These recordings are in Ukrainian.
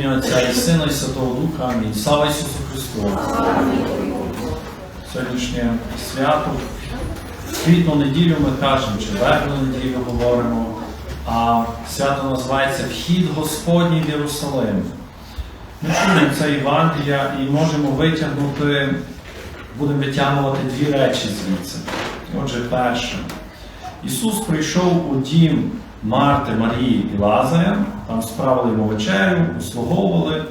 ім'я Отця і Сина, і Святого Духа. Амінь. Слава Ісусу Христу! Сьогоднішнє свято. Квітну неділю ми кажемо, чи вербну неділю говоримо, а свято називається Вхід Господній в Єрусалим. Ми чуємо це Євангелія і можемо витягнути, будемо витягувати дві речі звідси. Отже, перше. Ісус прийшов у дім Марти, Марії і Лазаря, там справили йому вечерю, услуговували.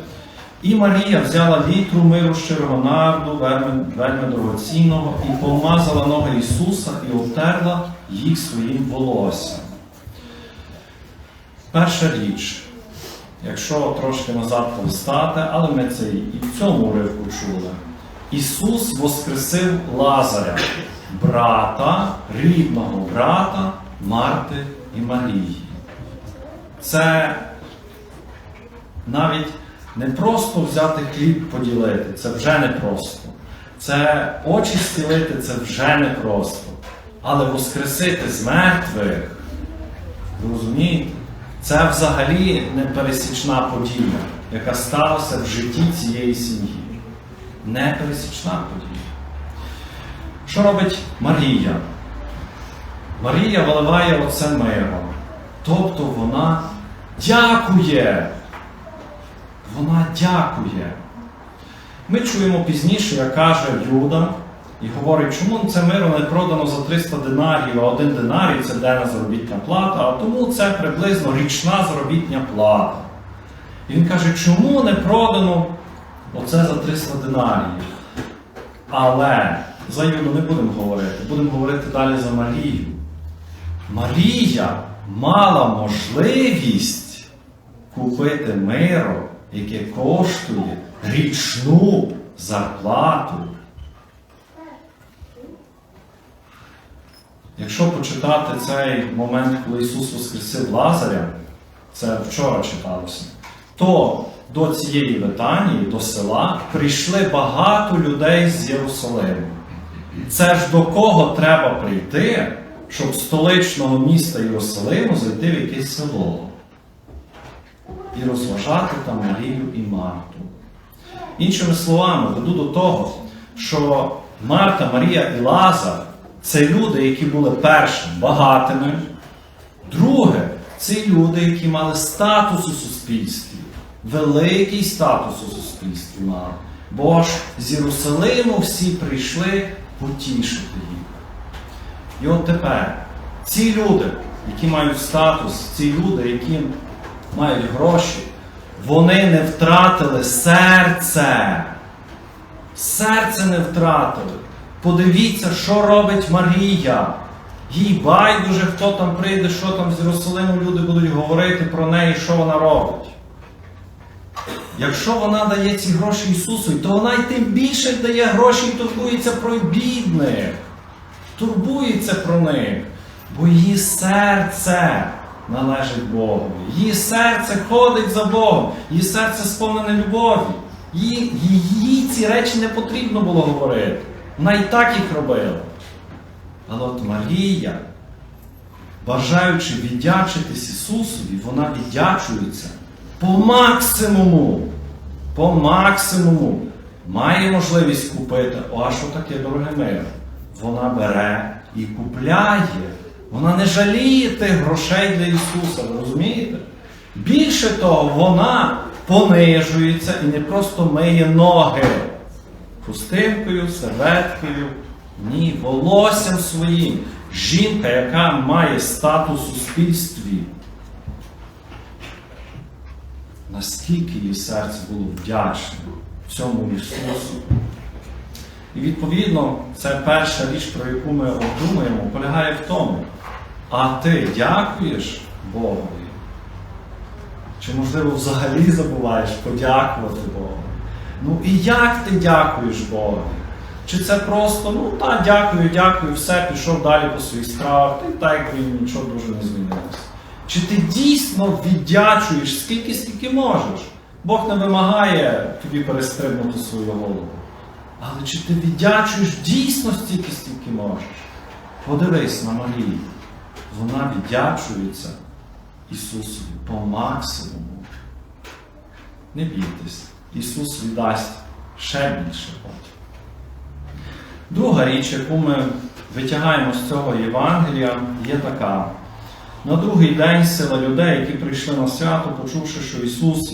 І Марія взяла літру миру щирого нарду, вельми, вельми дорогоцінного, і помазала ноги Ісуса і обтерла їх своїм волоссям. Перша річ, якщо трошки назад повстати, але ми це і в цьому уривку чули. Ісус воскресив Лазаря, брата, рідного брата Марти і Марії. Це навіть не просто взяти хліб поділити, це вже не просто. Це очі зцілити, це вже не просто. Але воскресити з мертвих, розумієте, це взагалі непересічна подія, яка сталася в житті цієї сім'ї. Непересічна подія. Що робить Марія? Марія виливає оце миро. Тобто вона дякує. Вона дякує. Ми чуємо пізніше, як каже Юда, і говорить, чому це миро не продано за 300 динарів, а один динарій це денна заробітня плата, а тому це приблизно річна заробітня плата. І він каже, чому не продано оце за 300 динарів? Але за Юду не будемо говорити, будемо говорити далі за Марію. Марія мала можливість купити миро, яке коштує річну зарплату. Якщо почитати цей момент, коли Ісус воскресив Лазаря, це вчора читалося, то до цієї Витанії, до села, прийшли багато людей з Єрусалиму. Це ж до кого треба прийти, щоб столичного міста Єрусалиму зайти в якесь село і розважати там Марію і Марту. Іншими словами, веду до того, що Марта, Марія і Лазар це люди, які були першим багатими. Друге, це люди, які мали статус у суспільстві, великий статус у суспільстві мали. Бо ж з Єрусалиму всі прийшли потішити їх. І от тепер ці люди, які мають статус, ці люди, які мають гроші, вони не втратили серце. Серце не втратили. Подивіться, що робить Марія. Їй байдуже, хто там прийде, що там з Єрусалиму люди будуть говорити про неї, що вона робить. Якщо вона дає ці гроші Ісусу, то вона й тим більше дає гроші і турбується про бідних. Турбується про них. Бо її серце належить Богу. Її серце ходить за Богом, її серце сповнене любові. Їй, їй ці речі не потрібно було говорити. Вона і так їх робила. Але от Марія, бажаючи віддячитись Ісусові, вона віддячується по максимуму. По максимуму. Має можливість купити, а що таке дороге мир? Вона бере і купляє. Вона не жаліє тих грошей для Ісуса, ви розумієте? Більше того, вона понижується і не просто миє ноги хустинкою, серветкою, ні, волоссям своїм. Жінка, яка має статус у суспільстві. Наскільки її серце було вдячне цьому Ісусу. І відповідно, це перша річ, про яку ми обдумуємо, полягає в тому, а ти дякуєш Богові? Чи, можливо, взагалі забуваєш подякувати Богу? Ну і як ти дякуєш Богові? Чи це просто, ну так, дякую, дякую, все, пішов далі по своїх справах, і так якби нічого дуже не змінилося. Чи ти дійсно віддячуєш скільки, скільки можеш? Бог не вимагає тобі перестрибнути свою голову. Але чи ти віддячуєш дійсно стільки, стільки можеш? Подивись на Марію. Вона віддячується Ісусові по максимуму. не бійтесь, Ісус віддасть ще більше. Друга річ, яку ми витягаємо з цього Євангелія, є така. На другий день сила людей, які прийшли на свято, почувши, що Ісус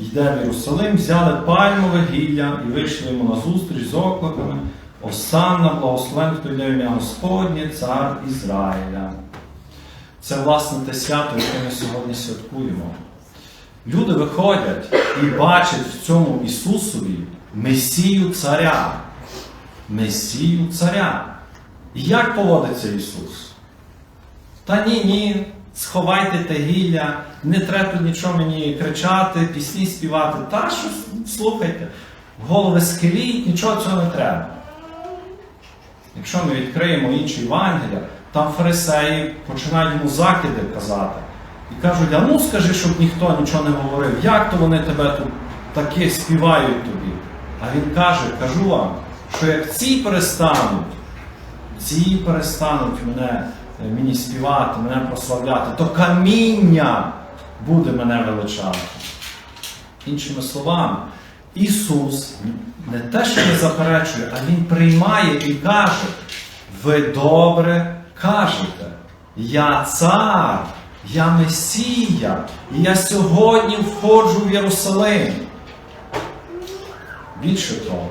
йде в Єрусалим, взяли пальмове гілля і вийшли йому на зустріч з окликами Осанна, благословен, хто йде ім'я Господнє, цар Ізраїля. Це, власне, те свято, яке ми сьогодні святкуємо. Люди виходять і бачать в цьому Ісусові Месію царя. Месію царя. І як поводиться Ісус? Та ні, ні, сховайте те гілля, не треба нічого мені кричати, пісні співати. Та що слухайте, голови скеліть, нічого цього не треба. Якщо ми відкриємо інші Євангелія, там фарисеї починають йому закиди казати. І кажуть, а ну скажи, щоб ніхто нічого не говорив, як то вони тебе тут таке співають тобі? А він каже, кажу вам, що як ці перестануть, ці перестануть мене, мені співати, мене прославляти, то каміння буде мене величати. Іншими словами, Ісус не те, що не заперечує, а Він приймає і каже: ви добре кажете, я цар, я Месія, і я сьогодні входжу в Єрусалим. Більше того,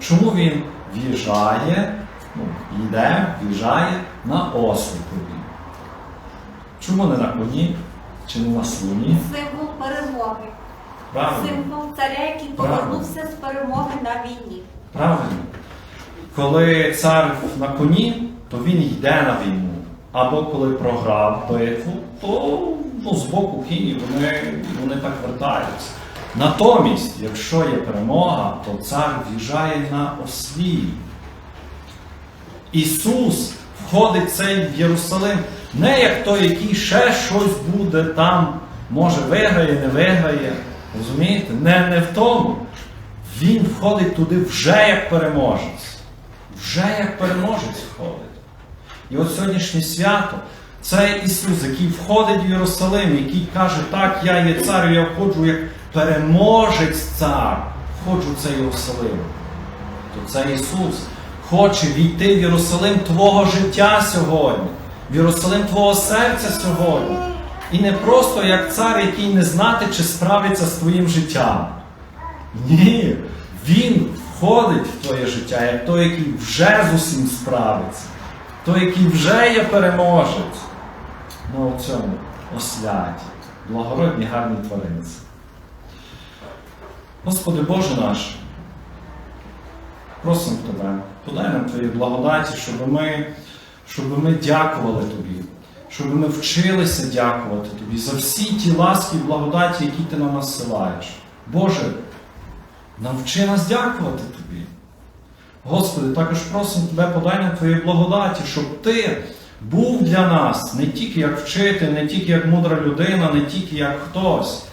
чому він в'їжджає, ну, йде, в'їжджає на осликові? Чому не на коні чи не на слоні? Символ перемоги. Правильно? Символ царя, який повернувся з перемоги на війні. Правильно. Коли цар на коні, то він йде на війну. Або коли програв битву, то ну, з боку кінь вони, вони так вертаються. Натомість, якщо є перемога, то цар в'їжджає на ослі. Ісус входить цей в Єрусалим не як той, який ще щось буде там, може виграє, не виграє. Розумієте? Не, не в тому. Він входить туди вже як переможець. Вже як переможець входить. І от сьогоднішнє свято це Ісус, який входить в Єрусалим, який каже, так, я є цар, я входжу як переможець цар, входжу в цей Єрусалим. То це Ісус хоче війти в Єрусалим твого життя сьогодні, в Єрусалим твого серця сьогодні. І не просто як цар, який не знати, чи справиться з твоїм життям. Ні, він входить в твоє життя, як той, який вже з усім справиться, той, який вже є переможець на цьому осляті, благородній гарній тваринці. Господи Боже наш, просимо Тебе, нам Твої благодаті, щоб ми, щоб ми дякували Тобі, щоб ми вчилися дякувати Тобі за всі ті ласки і благодаті, які Ти нам насилаєш. Боже, навчи нас дякувати Тобі. Господи, також просимо Тебе подай нам Твоєї благодаті, щоб Ти був для нас не тільки як вчитель, не тільки як мудра людина, не тільки як хтось,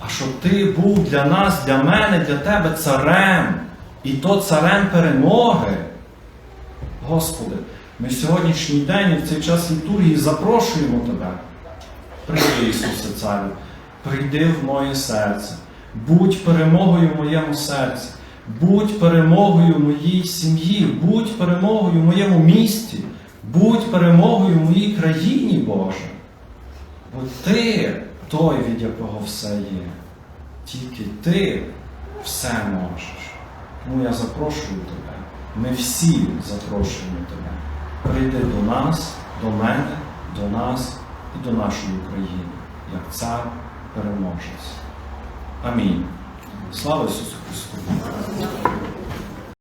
а щоб Ти був для нас, для мене, для Тебе царем, і то царем перемоги. Господи, ми сьогоднішній день і в цей час літургії запрошуємо Тебе. Прийди, Ісусе Царю, прийди в моє серце, будь перемогою в моєму серці, будь перемогою моїй сім'ї, будь перемогою в моєму місті, будь перемогою в моїй країні, Боже. Бо Ти той, від якого все є. Тільки Ти все можеш. Тому я запрошую тебе. Ми всі запрошуємо тебе. Прийди до нас, до мене, до нас і до нашої України, як цар переможець. Амінь. Слава Ісусу Христу!